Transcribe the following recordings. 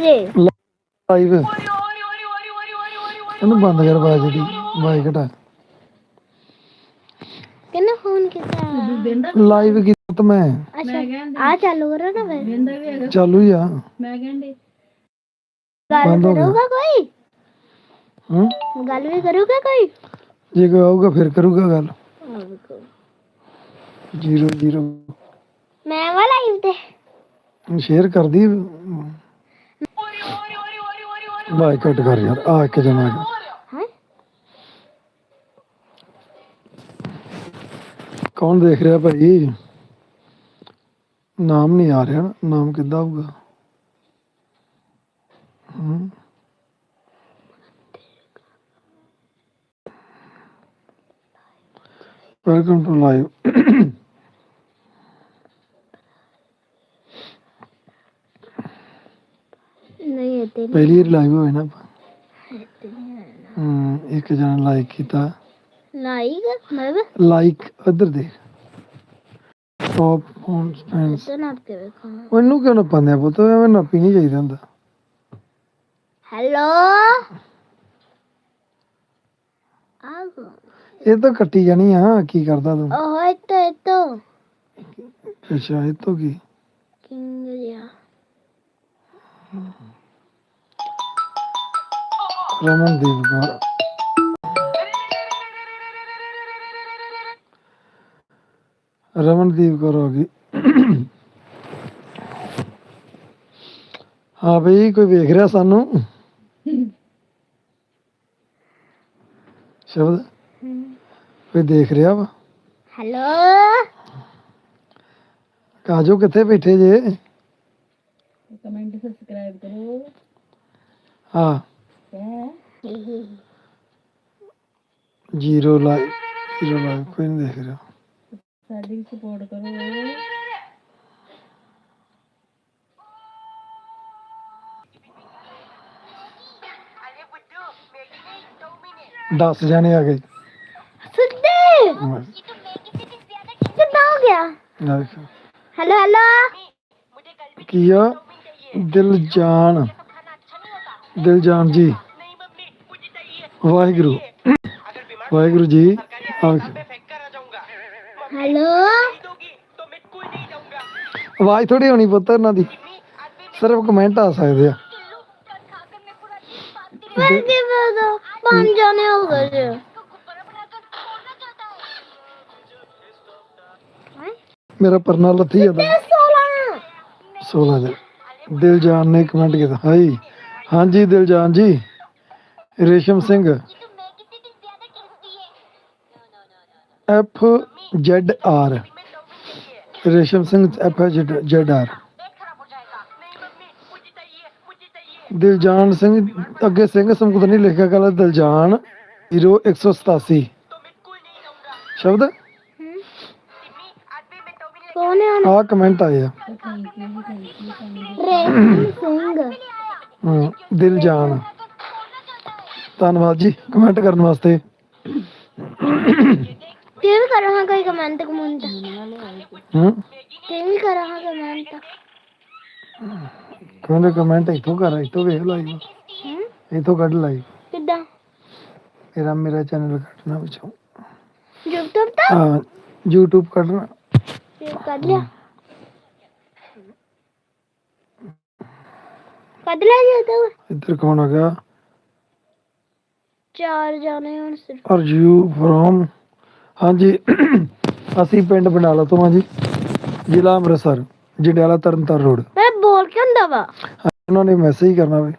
ਜੇ ਲਾਈਵ ਇਹਨੂੰ ਬੰਦ ਕਰ ਬਾਜ ਦੀ। ਬਾਈ ਘਟਾ। ਕਿੰਨੇ ਫੋਨ ਕੀਤਾ ਲਾਈਵ ਕੀਤਾ ਤਾਂ ਮੈਂ? ਅੱਛਾ ਆ ਚਾਲੂ ਕਰੋ ਨਾ ਫਿਰ। ਚਾਲੂ ਹੀ ਆ। ਗੱਲ ਬੰਦ ਹੋ ਗਿਆ। ਕਰੂਗਾ ਕੋਈ? ਹੂੰ? ਗੱਲ ਵੀ ਕਰੂਗਾ ਕੋਈ? ਜੇ ਕੋਈ ਆਊਗਾ ਫਿਰ ਕਰੂਗਾ ਗੱਲ। Zero zero. ਮੈਂ ਵਾ ਲਾਈਵ ਤੇ। ਸ਼ੇਅਰ ਕਰਦੀ। ਬਾਈ ਘਟ ਕਰ ਯਾਰ ਆ ਇੱਕ ਜਣਾ ਹੈਗਾ। ਹਾਂ? ਕੌਣ ਦੇਖ ਰਿਹਾ ਭਾਈ? ਨਾਮ ਨਹੀਂ ਆ ਰਿਹਾ ਨਾਮ ਕਿੱਦਾਂ ਆਊਗਾ ਹੂੰ। ਵੈਲਕਮ ਟੂ ਲਾਈਵ ਨਹੀਂ ਇੱਥੇ ਨਹੀਂ ਪਹਿਲੀ ਵਾਰ ਲਾਈਵ ਹੋਏ ਨਾ ਆਪਾਂ। ਹੂੰ ਇੱਕ ਜਣਾ ਲਾਈਕ ਕੀਤਾ। ਲਾਈਕ ਮੈਂ ਵੀ ਲਾਈਕ ਉਧਰ ਦੇਖ। ਟੌਪ ਫੋਨ ਫੈਂਸ ਤਾਂ ਨਾਪ ਕੇ ਵੇਖਾਂ। ਉਹਨੂੰ ਕਿਉਂ ਨੱਪਾਂਦੇ ਆ ਪੁੱਤ? ਐਵੇਂ ਨੱਪੀ ਨਹੀਂ ਚਾਹੀਦਾ ਹੁੰਦਾ। ਹੈਲੋ ਆਗੋ ਇਹ ਤਾਂ ਕੱਟੀ ਜਾਣੀ ਆ ਕੀ ਕਰਦਾ ਤੂੰ? ਉਹ ਇੱਥੇ ਇੱਥੇ। ਅੱਛਾ ਇਹ ਤੋਂ ਕੀ? ਰਮਨਦੀਪ ਕੌਰ। ਰਮਨਦੀਪ ਕੌਰ ਹੋ ਗਈ। ਹਾਂ ਬਈ ਕੋਈ ਵੇਖ ਰਿਹਾ ਸਾਨੂੰ? ਸ਼ਬਦ? ਕੋਈ ਦੇਖ ਰਿਹਾ ਵਾ? ਹੈਲੋ? ਕਾਜੋ ਕਿੱਥੇ ਬੈਠੇ ਜੇ? ਕਮੈਂਟ ਸਬਸਕ੍ਰਾਈਬ ਕਰੋ। ਹਾਂ। ਜੀਰੋ ਲਾਈਕ ਜੀਰੋ ਲਾਈਕ ਕੋਈ ਨਹੀਂ ਦੇਖ ਰਿਹਾ। ਸਾਡੀ ਸਪੋਰਟ ਕਰੋ। ਦਸ ਜਾਣੇ ਆ ਗਏ। ਸਿੱਧੇ ਮੈਂ- ਕਿੱਦਾਂ ਹੋ ਗਿਆ? ਨਾ ਦੇਖੋ। ਹੈਲੋ ਹੈਲੋ ਕੀ ਆ? ਦਿਲਜਾਨ। ਦਿਲਜਾਨ ਜੀ। ਵਾਹਿਗੁਰੂ। ਵਾਹਿਗੁਰੂ ਜੀ ਹੈਲੋ? ਆਵਾਜ਼ ਥੋੜੀ ਹੋਣੀ ਪੁੱਤ ਇਹਨਾਂ ਦੀ। ਸਿਰਫ ਕਮੈਂਟ ਆ ਸਕਦੇ ਆ। ਮੈਂ ਕੀ ਬੋਲਦਾ ਪੰਜ ਜਾਣੇ ਹੋ ਗਏ ਜੀ ਮੇਰਾ ਪਰਨਾ ਲੱਥੀ ਜਾਂਦਾ। ਇਹ 16 16 ਦੇ ਦਿਲਜਾਨ ਨੇ ਕਮੈਂਟ ਕੀਤਾ। ਹਾਈ ਹਾਂਜੀ Diljaan ji. Resham Singh. F Z R. Resham Singh F Z R. Diljaan Singh ਅੱਗੇ ਸਿੰਘ ਸਮਕੁਤ ਨਹੀਂ ਲਿਖਿਆ ਗੱਲ ਦਿਲਜਾਨ 0187 ਸ਼ਬਦ? ਕੌਣ ਹੈ ਆ ਕਮੈਂਟ ਆਏ ਆ। ਰੇਸ਼ਮ ਸਿੰਘ। ਹਾਂ, ਦਿਲਜਾਨ ਧੰਨਵਾਦ ਜੀ ਕਮੈਂਟ ਕਰਨ ਵਾਸਤੇ। ਤੇ ਵੀ ਕਰੋ ਹਾਂ ਕੋਈ ਕਮੈਂਟ ਕਮੈਂਟ ਹੂੰ ਤੇ ਵੀ ਕਰੋ ਹਾਂ ਕਮੈਂਟ ਕਹਿੰਦੇ ਕਮੈਂਟ ਇੱਥੋਂ ਕਰ ਇੱਥੋਂ ਵੇਖ ਲਾਈਵ ਹੂੰ ਇੱਥੋਂ ਕੱਢ ਲਾਈਵ ਕਿੱਦਾਂ? ਮੇਰਾ ਮੇਰਾ ਚੈਨਲ ਕੱਢਣਾ ਵਿੱਚੋਂ YouTube ਤੋਂ? ਹਾਂ YouTube ਕੱਢਣਾ। ਫਿਰ ਕੱਢ ਲਿਆ? ਕੱਢ ਲਿਆ YouTube ਇੱਧਰ ਕੌਣ ਆ ਗਿਆ? ਚਾਰ ਜਾਣੇ ਹੁਣ ਸਿਰਫ। ਆਰ ਯੂ ਫਰੋਮ ਹਾਂਜੀ ਅਸੀਂ ਪਿੰਡ ਬਨਾਲਾ ਤੋਂ ਹਾਂ ਜੀ ਜ਼ਿਲ੍ਹਾ ਅੰਮ੍ਰਿਤਸਰ ਜੰਡਿਆਲਾ ਤਰਨਤਾਰਨ ਰੋਡ ਮੈਂ ਬੋਲ ਕੇ ਹੁੰਦਾ ਵਾ। ਉਹਨਾਂ ਨੇ ਮੈਸੇਜ ਕਰਨਾ ਵੇ।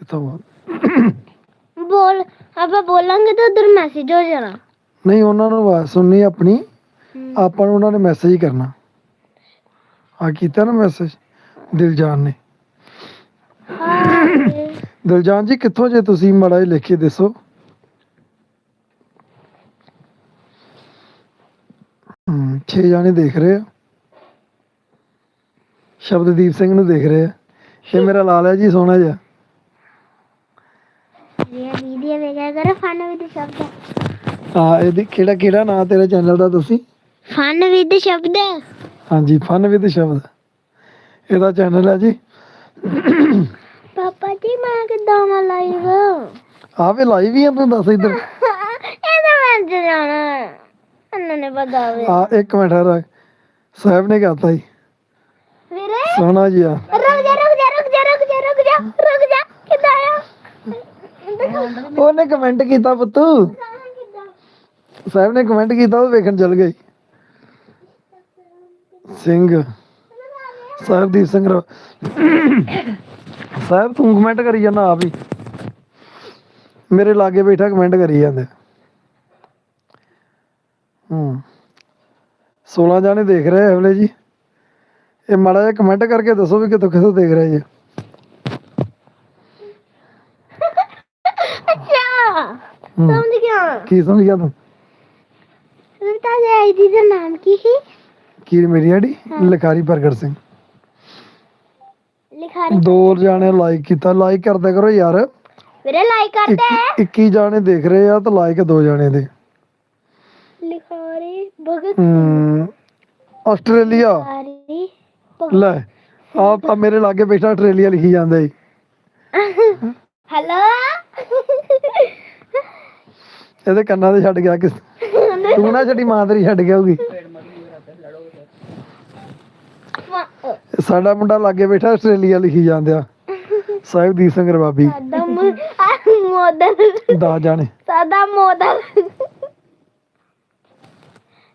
ਕਿੱਥੋਂ ਆ? ਬੋਲ ਆਪਾਂ ਬੋਲਾਂਗੇ ਤਾਂ ਉਧਰ ਮੈਸੇਜ ਹੋ ਜਾਣਾ। ਨਹੀਂ ਉਹਨਾਂ ਨੂੰ ਆਵਾਜ਼ ਸੁਣਨੀ ਆਪਣੀ। ਆਪਾਂ ਨੂੰ ਉਹਨਾਂ ਨੇ ਮੈਸੇਜ ਕਰਨਾ। ਆ ਕੀਤਾ ਨਾ ਮੈਸੇਜ ਦਿਲਜਾਨ ਨੇ। ਦਿਲਜਾਨ ਜੀ ਕਿੱਥੋਂ ਜੇ ਤੁਸੀਂ ਮੜਾ ਲਿਖ ਕੇ ਦੱਸੋ? ਹਮ ਛੇ ਜਾਣੇ ਦੇਖ ਰਹੇ ਆ। ਸ਼ਬਦਦੀਪ ਸਿੰਘ ਨੂੰ ਦੇਖ ਰਹੇ ਆ। ਇਹ ਮੇਰਾ ਲਾਲ ਹੈ ਜੀ ਸੋਹਣਾ ਜਿਹਾ। ਇਹ ਵੀਡੀਓ ਵੇਖਿਆ ਕਰੋ ਫਨ ਵਿਦ ਸ਼ਬਦ। ਹਾਂ ਇਹਦੀ ਕਿਹੜਾ ਕਿਹੜਾ ਨਾਂ ਤੇਰੇ ਚੈਨਲ ਦਾ ਤੁਸੀਂ? ਫਨ ਵਿਦ ਸ਼ਬਦ। ਹਾਂਜੀ ਫਨ ਵਿਦ ਸ਼ਬਦ। ਇਹਦਾ ਚੈਨਲ ਹੈ ਜੀ। ਪਾਪਾ ਜੀ ਮੈਂ ਕਿੱਦਾਂ ਆਵਾਂ ਲਾਈਵ ਆਵੇ ਲਾਈਵ ਹੀ ਆ ਤੂੰ ਦੱਸ ਇੱਧਰ। ਇਹਦਾ ਮੈਂ ਜਾਣਾ। ਇਹਨਾਂ ਨੇ ਬਤਾਵੇ ਆ ਇੱਕ ਮਿੰਟ ਹਰ ਸਾਹਿਬ ਨੇ ਕਹਤਾ ਜੀ ਵੀਰੇ? ਸੋਹਣਾ ਜੀ ਆ। ਰੁਕ ਜਾ ਰੁਕ ਜਾ ਰੁਕ ਜਾ ਰੁਕ ਜਾ ਰੁਕ ਜਾ ਰੁਕ ਜਾ। ਕਿੱਦਾਂ ਆ? ਉਹਨੇ ਕਮੈਂਟ ਕੀਤਾ ਪੁੱਤੂ। ਸਾਹਿਬ ਨੇ ਕਮੈਂਟ ਕੀਤਾ ਉਹ ਵੇਖਣ ਚਲ ਗਈ ਸਿੰਘ। ਸਾਹਿਬਦੀਪ ਸਿੰਘ ਰਾ- ਸਾਹਿਬ ਤੂੰ ਕਮੈਂਟ ਕਰੀ ਜਾਂਦਾ ਆਪ ਹੀ। ਮੇਰੇ ਲਾਗੇ ਬੈਠਾ ਕਮੈਂਟ ਕਰੀ ਜਾਂਦੇ। ਹੂੰ। 16 ਜਾਣੇ ਦੇਖ ਰਹੇ ਹਵਲੇ ਜੀ। ਇਹ ਮਾੜਾ ਜਿਹਾ ਕਮੈਂਟ ਕਰਕੇ ਦੱਸੋ ਵੀ ਕਿੱਥੋਂ ਕਿੱਥੋਂ ਦੇਖ ਰਹੇ ਜੀ। ਅੱਛਾ। ਹੂੰ। ਸਮਝ ਗਿਆ। ਕੀ ਸਮਝ ਗਿਆ ਤੂੰ? ਰਵਤਾ ਦੇ ਆਈਡੀ ਦਾ ਨਾਮ ਕੀ ਸੀ? ਕੀ ਮੇਰੀ ਆੜੀ ਲਿਖਾਰੀ ਪ੍ਰਗਟ ਸਿੰਘ। ਦੋ ਜਾਣੇ ਲਾਈਕ ਕੀਤਾ। ਲਾਈਕ ਕਰਦਿਆ ਕਰੋ ਯਾਰ। ਵੀਰੇ ਲਾਈਕ ਕਰਦੇ 21 ਜਾਣੇ ਦੇਖ ਰਹੇ ਆ ਤਾਂ ਲਾਈਕ ਦੋ ਜਾਣੇ ਦੇ। ਲਿਖਾਰੀ ਭਗਤ ਆਸਟ੍ਰੇਲੀਆ। ਲੈ ਆ ਤਾਂ ਮੇਰੇ ਲਾਗੇ ਬੈਠਾ ਆਸਟ੍ਰੇਲੀਆ ਲਿਖੀ ਜਾਂਦਾ ਈ। ਹੈਲੋ ਇਹਦੇ ਕੰਨਾਂ ਤੇ ਛੱਡ ਗਿਆ ਕਿਸ ਤੂੰ ਨਾ ਛੱਡੀ ਮਾਂ ਤੇਰੀ ਛੱਡ ਗਿਆ ਹੋਊਗੀ ਇਹ ਸਾਡਾ ਮੁੰਡਾ ਲਾਗੇ ਬੈਠਾ ਆਸਟ੍ਰੇਲੀਆ ਲਿਖੀ ਜਾਂਦਿਆ ਸਾਹਿਬਦੀਪ ਸਿੰਘ ਰਬਾਬੀ ਸਾਦਾ ਮੋਦਲ। ਦਾ ਜਾਣੇ। ਸਾਦਾ ਮੋਦਲ।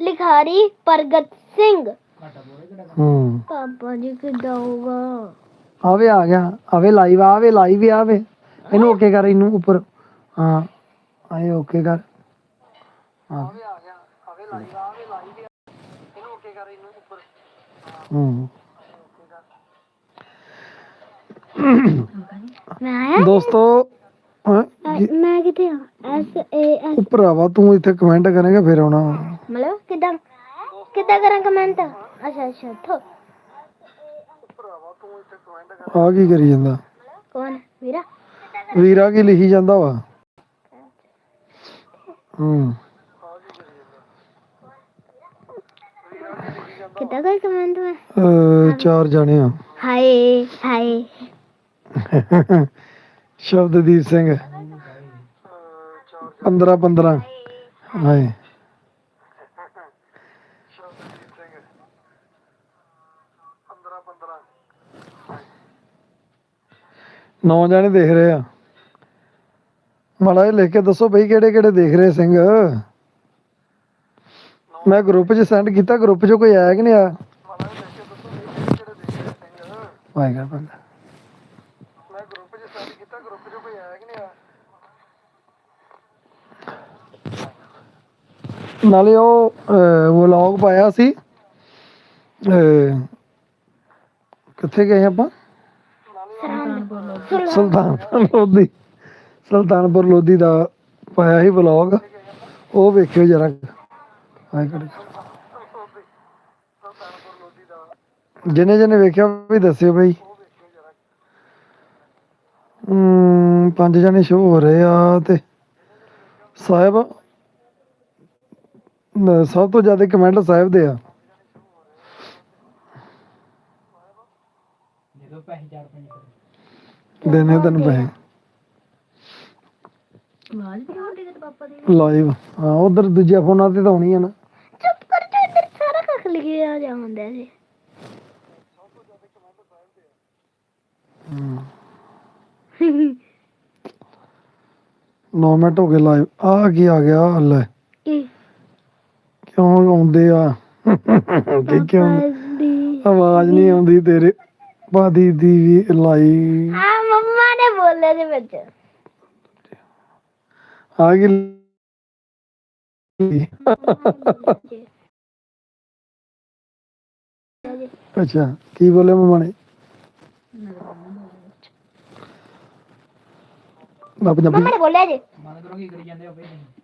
ਲਿਖਾਰੀ ਪ੍ਰਗਟ ਸਿੰਘ। ਹੂੰ। ਪਾਪਾ ਜੀ ਕਿੱਦਾਂ ਹੋਗਾ ਆਵੇ ਆ ਗਿਆ। ਆਵੇ ਲਾਈਵ ਆਵੇ ਲਾਈਵ ਆਵੇ। ਇਹਨੂੰ ਓਕੇ ਕਰ ਇਹਨੂੰ ਉੱਪਰ। ਹਾਂ ਆਏ ਓਕੇ ਕਰ। ਹਾਂ। ਆਵੇ ਆ ਗਿਆ। ਆਵੇ ਲਾਈਵ ਆਵੇ ਲਾਈਵ ਇਹਨੂੰ ਓਕੇ ਕਰ ਇਹਨੂੰ ਉੱਪਰ। ਹੂੰ। ਮੈਂ ਆਇਆ ਦੋਸਤੋ ਹੈਂ? ਅ, ਮੈਂ ਕਿੱਥੇ ਆ? S A S. ਉਹ ਭਰਾਵਾ ਤੂੰ ਇੱਥੇ ਕਮੈਂਟ ਕਰੇਗਾ ਫਿਰ ਆਉਣਾ। ਮਤਲਬ ਕਿੱਦਾਂ? ਕਿੱਦਾਂ ਕਰਾਂ ਕਮੈਂਟ ਅੱਛਾ ਅੱਛਾ ਥੋ ਆ ਕੀ ਕਰੀ ਜਾਂਦਾ? ਕੌਣ? ਵੀਰਾ? ਵੀਰਾ ਕੀ ਲਿਖੀ ਜਾਂਦਾ ਵਾ? ਹੂੰ। ਕਿੱਦਾਂ ਕਰ ਕਮੈਂਟ ਮੈਂ ਅਹ, ਚਾਰ ਜਾਣੇ ਆ। ਹਾਏ ਹਾਏ। ਸ਼ਬਦਦੀਪ ਸਿੰਘ। 15 15 ਹਾਏ। ਨੌ ਜਾਣੇ ਦੇਖ ਰਹੇ ਆ। ਮਾੜਾ ਜਿਹਾ ਲਿਖ ਕੇ ਦੱਸੋ ਬਈ ਕਿਹੜੇ ਕਿਹੜੇ ਦੇਖ ਰਹੇ ਸਿੰਘ। ਮੈਂ ਗਰੁੱਪ 'ਚ ਸੈਂਡ ਕੀਤਾ ਗਰੁੱਪ 'ਚ ਕੋਈ ਆਇਆ ਕਿ ਨਹੀਂ ਆਇਆ? ਆਏਗਾ ਬੰਦਾ ਮੈਂ ਗਰੁੱਪ 'ਚ ਸੈਂਡ ਕੀਤਾ ਗਰੁੱਪ 'ਚ ਕੋਈ ਆਇਆ ਕਿ ਨਹੀਂ ਆਇਆ ਨਾਲੇ ਉਹ ਵਲੌਗ ਪਾਇਆ ਸੀ। ਕਿੱਥੇ ਗਏ ਆਪਾਂ? ਸੁਲਤਾਨਪੁਰ ਲੋਧੀ। ਸੁਲਤਾਨਪੁਰ ਲੋਧੀ। ਦਾ ਪਾਇਆ ਸੀ ਵਲੌਗ। ਉਹ ਵੇਖਿਓ ਜਰਾ। ਹਾਏ ਕਰ ਜਿਹਨੇ ਜਿਹਨੇ ਵੇਖਿਆ ਵੀ ਦੱਸਿਓ ਬਈ। ਹਮ ਪੰਜ ਜਣੇ ਸ਼ੋ ਹੋ ਰਹੇ ਆ ਤੇ ਸਾਹਿਬ ਸਭ ਤੋਂ ਜ਼ਿਆਦਾ ਕਮੈਂਟ ਸਾਹਿਬ ਦੇ ਆ। ਦੇਣੇ ਤੈਨੂੰ ਪੈਸੇ। ਆਵਾਜ਼ ਕਿਉਂ ਆਉਂਦੀ ਤੇ ਪਾਪਾ ਦੀ। ਲਾਈਵ ਹਾਂ ਉਧਰ ਦੂਜੇ ਫੋਨਾਂ ਤੇ ਤਾਂ ਆਉਣੀ ਆ ਨਾ। ਚੁੱਪ ਕਰ ਜਾ ਇੱਧਰ ਸਾਰਾ ਕੱਖ ਲਿਖਿਆ ਜਾਂਦਾ ਸੀ ਨੌ ਮਿੰਟ ਹੋ ਗਏ ਲਾਈਵ ਆ ਕੀ ਆ ਗਿਆ? ਲੈ। ਕਿਉਂ ਆਉਂਦੇ ਆ? ਕੀ ਕਿਉਂ? ਆਵਾਜ਼ ਨਹੀਂ ਆਉਂਦੀ ਤੇਰੇ। ਬਾਦੀ ਦੀ ਵੀ ਲਾਈ। ਆ ਮੰਮਾ ਨੇ ਬੋਲਿਆ ਦੇ ਵਿੱਚ। ਆ ਗਈ। ਅੱਛਾ ਕੀ ਬੋਲੇ ਮਮਾ ਨੇ? ਮੈਂ ਪੰਜਾਬੀ ਮੰਮਾ ਨੇ ਬੋਲਿਆ ਜੀ।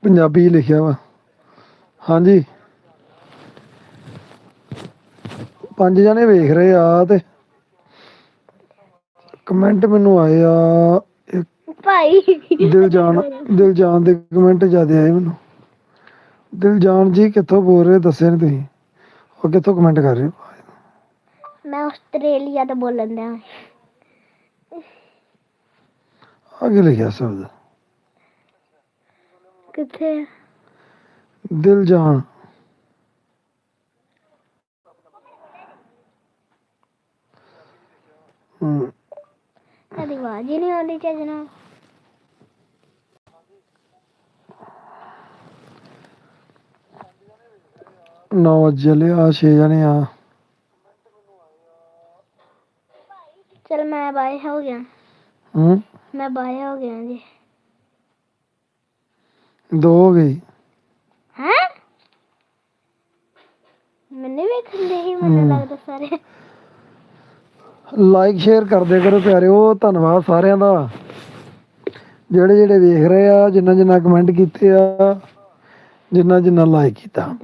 ਪੰਜਾਬੀ ਲਿਖਿਆ ਵਾ। ਹਾਂਜੀ। ਪੰਜ ਜਣੇ ਵੇਖ ਰਹੇ ਆ ਤੇ ਕਮੈਂਟ ਮੈਨੂੰ ਆਏ ਆ ਭਾਈ। ਦਿਲਜਾਨ ਦਿਲਜਾਨ ਦੇ ਕਮੈਂਟ ਜ਼ਿਆਦਾ ਆਏ ਮੈਨੂੰ। ਦਿਲਜਾਨ ਜੀ ਕਿੱਥੋਂ ਬੋਲ ਰਹੇ ਦੱਸਿਆ ਨਹੀਂ ਤੁਸੀਂ। ਉਹ ਕਿੱਥੋਂ ਕਮੈਂਟ ਕਰ ਰਹੇ ਹੋ? ਮੈਂ ਆਸਟ੍ਰੇਲੀਆ ਤੋਂ ਬੋਲਣ ਦਿਆ ਆਗੇ ਲਿਖਿਆ ਸ਼ਬਦ? ਕਿੱਥੇ? ਆ? ਦਿਲ ਜਾਨ ਹਮ, ਤੁਹਾਡੀ ਆਵਾਜ਼ ਹੀ ਨਹੀਂ ਆਉਂਦੀ ਚੱਜ ਨਾਲ। ਨੌ ਵਜੇ ਲਿਆ ਛੇ ਜਣੇ ਆ। ਚਲ ਮੈਂ ਬਾਏ ਹੋ ਗਿਆ। ਹੂੰ? ਮੈਂ ਬਾਏ ਹੋ ਗਿਆ ਜੀ। ਦੋ ਹੋ ਗਈ ਹੈ? ਮੈਨੇ ਵੇਖਣ ਦੇ ਹੀ ਮੈਨੂੰ। ਲੱਗਦਾ ਸਾਰੇ। ਲਾਈਕ ਸ਼ੇਅਰ ਕਰਦੇ ਕਰੋ ਪਿਆਰਿਓ, ਧੰਨਵਾਦ ਸਾਰਿਆਂ ਦਾ। ਜਿਹੜੇ ਜਿਹੜੇ ਵੇਖ ਰਹੇ ਆ, ਜਿੰਨਾ ਜਿੰਨਾ ਕਮੈਂਟ ਕੀਤੇ ਆ, ਜਿੰਨਾ ਜਿੰਨਾ ਲਾਈਕ ਕੀਤਾ।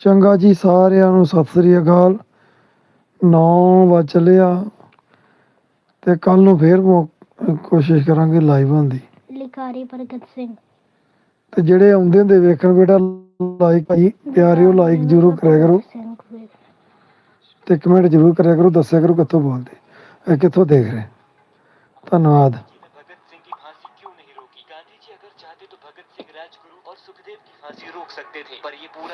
ਚੰਗਾ ਜੀ ਸਾਰਿਆਂ ਨੂੰ ਸਤਿ ਸ੍ਰੀ ਅਕਾਲ। 9 ਵਜ ਲਿਆ ਤੇ ਕੱਲ ਨੂੰ ਫੇਰ ਕੋਸ਼ਿਸ਼ ਕਰਾਂਗੇ ਲਾਈਵ ਹੋਣ ਦੀ। ਲਿਖਾਰੀ ਪ੍ਰਗਟ ਸਿੰਘ ਤੇ ਜਿਹੜੇ ਆਉਂਦੇ ਹੁੰਦੇ ਵੇਖਣ ਬੇਟਾ ਲਾਈਕ ਭਾਈ ਪਿਆਰਿਓ ਲਾਈਕ ਜ਼ਰੂਰ ਕਰਿਆ ਕਰੋ ਸਿੰਘ ਵੇਖ। ਤੇ ਕਮੈਂਟ ਜ਼ਰੂਰ ਕਰਿਆ ਕਰੋ ਦੱਸਿਆ ਕਰੋ ਕਿੱਥੋਂ ਬੋਲਦੇ ਇਹ ਕਿੱਥੋਂ ਦੇਖ ਰਹੇ ਧੰਨਵਾਦ भगत सिंह की फांसी क्यों नहीं रोकी गांधी जी अगर चाहते तो भगत सिंह राजगुरु और सुखदेव की फांसी रोक सकते थे पर ये पूरा